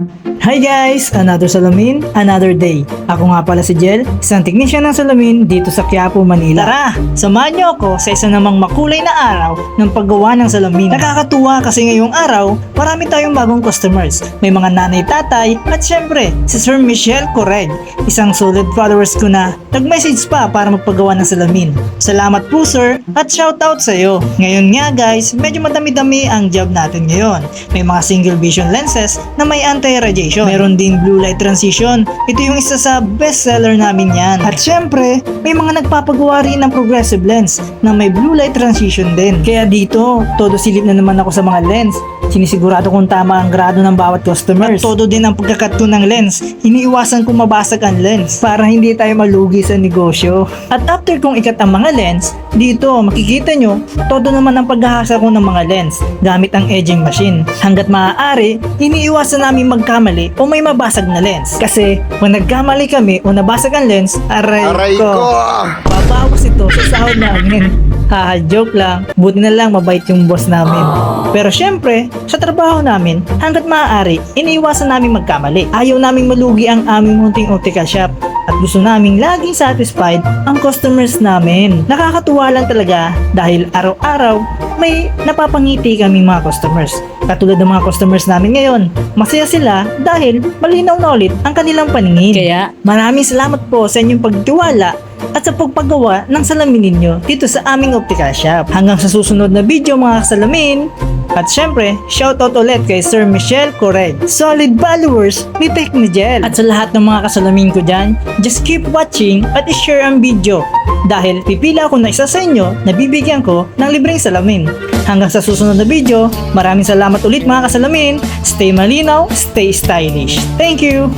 Thank you. Hi guys! Another salamin, another day. Ako nga pala si Jel, isang technician ng salamin dito sa Quiapo, Manila. Tara, samahan niyo ako sa isa namang makulay na araw ng paggawa ng salamin. Nakakatuwa kasi ngayong araw, marami tayong bagong customers. May mga nanay-tatay at syempre, si Sir Michelle Correg, isang solid followers ko na nag-message pa para magpagawa ng salamin. Salamat po sir at shoutout sa iyo. Ngayon nga guys, medyo madami-dami ang job natin ngayon. May mga single vision lenses na may anti-radiation. Meron din blue light transition. Ito yung isa sa best seller namin yan. At syempre, may mga nagpapagawa rin ng progressive lens na may blue light transition din. Kaya dito, todo silip na naman ako sa mga lens. Sinisigurado kung tama ang grado ng bawat customers. At todo din ang pagkakat ko ng lens. Iniiwasan kong mabasag ang lens para hindi tayo malugi sa negosyo. At after kong ikat ang mga lens, dito makikita nyo, todo naman ang paghahasa ko ng mga lens gamit ang edging machine. Hanggat maaari, iniiwasan namin magkamali o may mabasag na lens. Kasi kung nagkamali kami o nabasag ang lens, aray, Aray ko! Babawas ito sa sahod namin. Haha, joke lang. Buti na lang mabait yung boss namin. Pero syempre, sa trabaho namin, hanggat maaari, iniiwasan namin magkamali. Ayaw naming malugi ang aming munting optical shop. At gusto naming laging satisfied ang customers namin. Nakakatuwa lang talaga dahil araw-araw may napapangiti kaming mga customers. Katulad ng mga customers namin ngayon, masaya sila dahil malinaw na ulit ang kanilang paningin. Kaya maraming salamat po sa inyong pagtiwala at sa pagpagawa ng salamin ninyo dito sa aming optical shop. Hanggang sa susunod na video mga kasalamin, at syempre, shoutout ulit kay Sir Michelle Correg. Solid followers ni Technigel. At sa lahat ng mga kasalamin ko dyan, just keep watching at i-share ang video. Dahil pipila ako na isa sa inyo na bibigyan ko ng libreng salamin. Hanggang sa susunod na video, maraming salamat ulit mga kasalamin. Stay malinaw, stay stylish. Thank you!